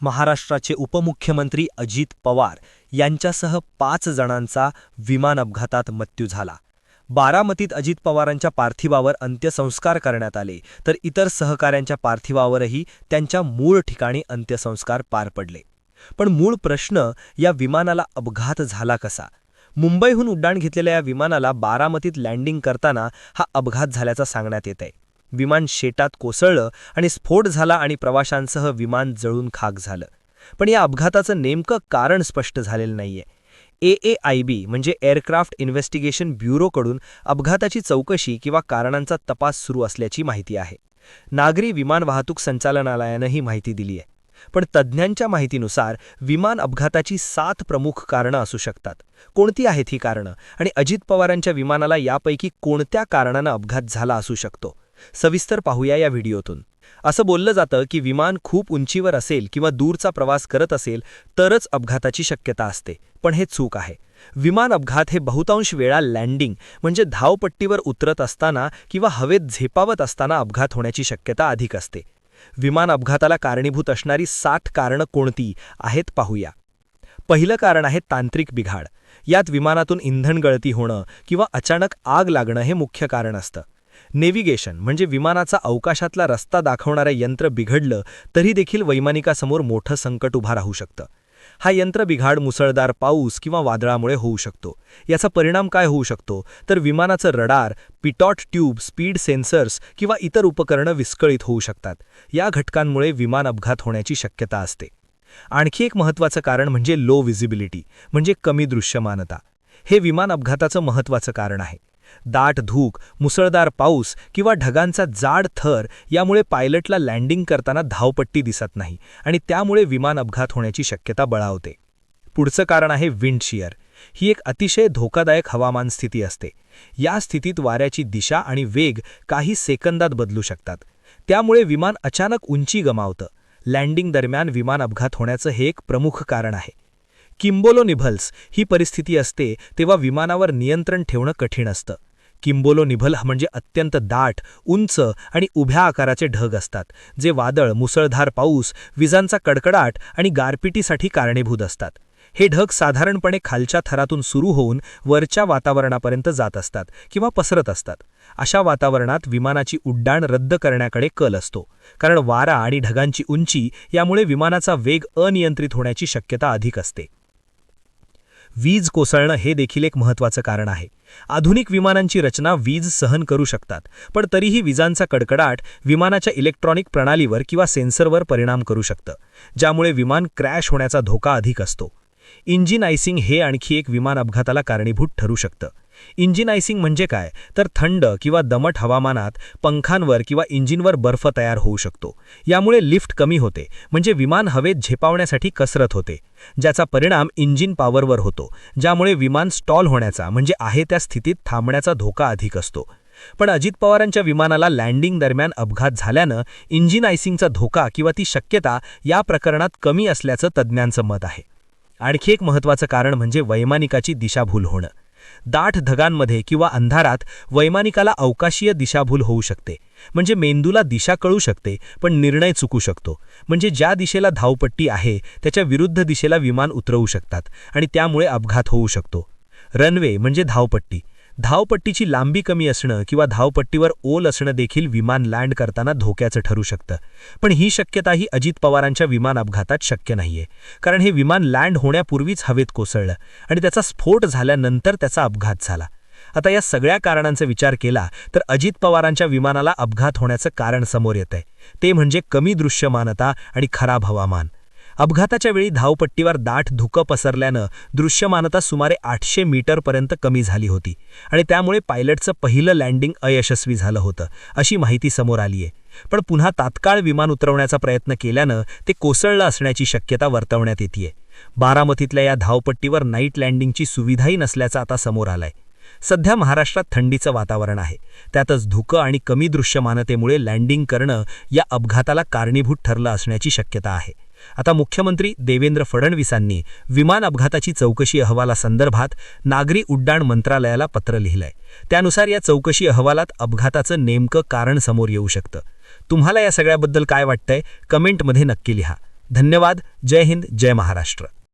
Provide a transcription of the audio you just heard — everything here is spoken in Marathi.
महाराष्ट्राचे उपमुख्यमंत्री अजित पवार यांच्यासह पाच जणांचा विमान अपघातात मृत्यू झाला. बारामतीत अजित पवारांच्या पार्थिवावर अंत्यसंस्कार करण्यात आले तर इतर सहकाऱ्यांच्या पार्थिवावरही त्यांच्या मूळ ठिकाणी अंत्यसंस्कार पार पडले. पण मूळ प्रश्न या विमानाला अपघात झाला कसा? मुंबईहून उड्डाण घेतलेल्या या विमानाला बारामतीत लँडिंग करताना हा अपघात झाल्याचं सांगण्यात येत आहे विमान शेतात कोसळलं आणि स्फोट झाला आणि प्रवाशांसह विमान जळून खाक झालं. पण या अपघाताचं नेमकं कारण स्पष्ट झालेलं नाहीये. ए ए आय बी म्हणजे एअरक्राफ्ट इन्व्हेस्टिगेशन ब्युरोकडून अपघाताची चौकशी किंवा कारणांचा तपास सुरू असल्याची माहिती आहे. नागरी विमान वाहतूक संचालनालयानं ही माहिती दिली आहे पण तज्ज्ञांच्या माहितीनुसार विमान अपघाताची सात प्रमुख कारणं असू शकतात. कोणती आहेत ही कारणं? आणि अजित पवारांच्या विमानाला यापैकी कोणत्या कारणानं अपघात झाला असू शकतो? सविस्तर पाहूया या व्हिडिओतून. असं बोललं जातं की विमान खूप उंचीवर असेल किंवा दूरचा प्रवास करत असेल तरच अपघाताची शक्यता असते. पण हे चूक आहे. विमान अपघात हे बहुतांश वेळा लँडिंग म्हणजे धावपट्टीवर उतरत असताना किंवा हवेत झेपावत असताना अपघात होण्याची शक्यता अधिक असते. विमान अपघाताला कारणीभूत असणारी साठ कारणं कोणती आहेत पाहूया. पहिलं कारण आहे तांत्रिक बिघाड. यात विमानातून इंधन गळती होणं किंवा अचानक आग लागणं हे मुख्य कारण असतं. नेव्हिगेशन म्हणजे विमानाचा अवकाशातला रस्ता दाखवणारं यंत्र बिघडलं तरी देखील वैमानिकासमोर मोठं संकट उभा राहू शकतं. हा यंत्र बिघाड मुसळधार पाऊस किंवा वादळामुळे होऊ शकतो. याचा परिणाम काय होऊ शकतो? तर विमानाचं radar pitot tube speed sensors किंवा इतर उपकरणं विस्कळीत होऊ शकतात. या घटकांमुळे विमान अपघात होण्याची शक्यता असते. आणखी एक महत्त्वाचं कारण म्हणजे लो व्हिजिबिलिटी म्हणजे कमी दृश्यमानता. हे विमान अपघाताचं महत्त्वाचं कारण आहे. दाट धूक मुसळधार पाऊस किंवा ढगांचा जाड थर यामुळे पायलटला लँडिंग करताना धावपट्टी दिसत नाही आणि त्यामुळे विमान अपघात होण्याची शक्यता बळावते. पुढचं कारण आहे विंडशियर ही एक अतिशय धोकादायक हवामान स्थिती असते. या स्थितीत वाऱ्याची दिशा आणि वेग काही सेकंदात बदलू शकतात. त्यामुळे विमान अचानक उंची गमावतं. लँडिंग दरम्यान विमान अपघात होण्याचं हे एक प्रमुख कारण आहे. किंबोलो निभल्स ही परिस्थिती असते तेव्हा विमानावर नियंत्रण ठेवणं कठीण असतं. किंबोलो निभल म्हणजे अत्यंत दाट उंच आणि उभ्या आकाराचे ढग असतात जे वादळ मुसळधार पाऊस विजांचा कडकडाट आणि गारपिटीसाठी कारणीभूत असतात. हे ढग साधारणपणे खालच्या थरातून सुरू होऊन वरच्या वातावरणापर्यंत जात असतात किंवा पसरत असतात. अशा वातावरणात विमानाची उड्डाण रद्द करण्याकडे कल असतो कारण वारा आणि ढगांची उंची यामुळे विमानाचा वेग अनियंत्रित होण्याची शक्यता अधिक असते. वीज कोसळणं हे देखील एक महत्त्वाचं कारण आहे. आधुनिक विमानांची रचना वीज सहन करू शकतात पण तरीही विजांचा कडकडाट विमानाच्या इलेक्ट्रॉनिक प्रणालीवर किंवा सेन्सरवर परिणाम करू शकतं ज्यामुळे विमान क्रॅश होण्याचा धोका अधिक असतो. इंजिन आयसिंग हे आणखी एक विमान अपघाताला कारणीभूत ठरू शकतं. इंजिन आयसिंग म्हणजे काय? तर थंड किंवा दमट हवामानात पंखांवर किंवा इंजिनवर बर्फ तयार होऊ शकतो. यामुळे लिफ्ट कमी होते म्हणजे विमान हवेत झेपावण्यासाठी कसरत होते ज्याचा परिणाम इंजिन पॉवरवर होतो ज्यामुळे विमान स्टॉल होण्याचा म्हणजे आहे त्या स्थितीत थांबण्याचा धोका अधिक असतो. पण अजित पवारांच्या विमानाला लँडिंग दरम्यान अपघात झाल्यानं इंजिन आयसिंगचा धोका किंवा ती शक्यता या प्रकरणात कमी असल्याचं तज्ज्ञांचं मत आहे. आणखी एक महत्त्वाचं कारण म्हणजे वैमानिकाची दिशाभूल होणं. दाट ढगांमध्ये किंवा अंधारात वैमानिकाला अवकाशीय दिशाभूल होऊ शकते. म्हणजे मेंदूला दिशा कळू शकते पण निर्णय चुकू शकतो. म्हणजे ज्या दिशेला धावपट्टी आहे त्याच्या विरुद्ध दिशेला विमान उतरवू शकतात आणि त्यामुळे अपघात होऊ शकतो. रनवे म्हणजे धावपट्टी. धावपट्टीची लांबी कमी असणं किंवा धावपट्टीवर ओल असणं देखील विमान लँड करताना धोक्याचं ठरू शकतं. पण ही शक्यताही अजित पवारांच्या विमान अपघातात शक्य नाहीये. कारण हे विमान लँड होण्यापूर्वीच हवेत कोसळलं आणि त्याचा स्फोट झाल्यानंतर त्याचा अपघात झाला. आता या सगळ्या कारणांचा विचार केला तर अजित पवारांच्या विमानाला अपघात होण्याचं कारण समोर येतंय. ते म्हणजे कमी दृश्यमानता आणि खराब हवामान. अपघाताच्या वेळी धावपट्टीवर दाट धुकं पसरल्यानं दृश्यमानता सुमारे आठशे मीटरपर्यंत कमी झाली होती आणि त्यामुळे पायलटचं पहिलं लँडिंग अयशस्वी झालं होतं अशी माहिती समोर आली आहे पण पुन्हा तात्काळ विमान उतरवण्याचा प्रयत्न केल्यानं ते कोसळलं असण्याची शक्यता वर्तवण्यात येते बारामतीतल्या या धावपट्टीवर नाईट लँडिंगची सुविधाही नसल्याचं आता समोर आलंय. सध्या महाराष्ट्रात थंडीचं वातावरण आहे. त्यातच धुकं आणि कमी दृश्यमानतेमुळे लँडिंग करणं या अपघाताला कारणीभूत ठरलं असण्याची शक्यता आहे. आता मुख्यमंत्री देवेंद्र फडणवीसांनी विमान अपघाताची चौकशी अहवालासंदर्भात नागरी उड्डाण मंत्रालयाला पत्र लिहिलंय. त्यानुसार या चौकशी अहवालात अपघाताचं नेमकं कारण समोर येऊ शकतं. तुम्हाला या सगळ्याबद्दल काय वाटतंय? कमेंटमध्ये नक्की लिहा. धन्यवाद. जय हिंद. जय महाराष्ट्र.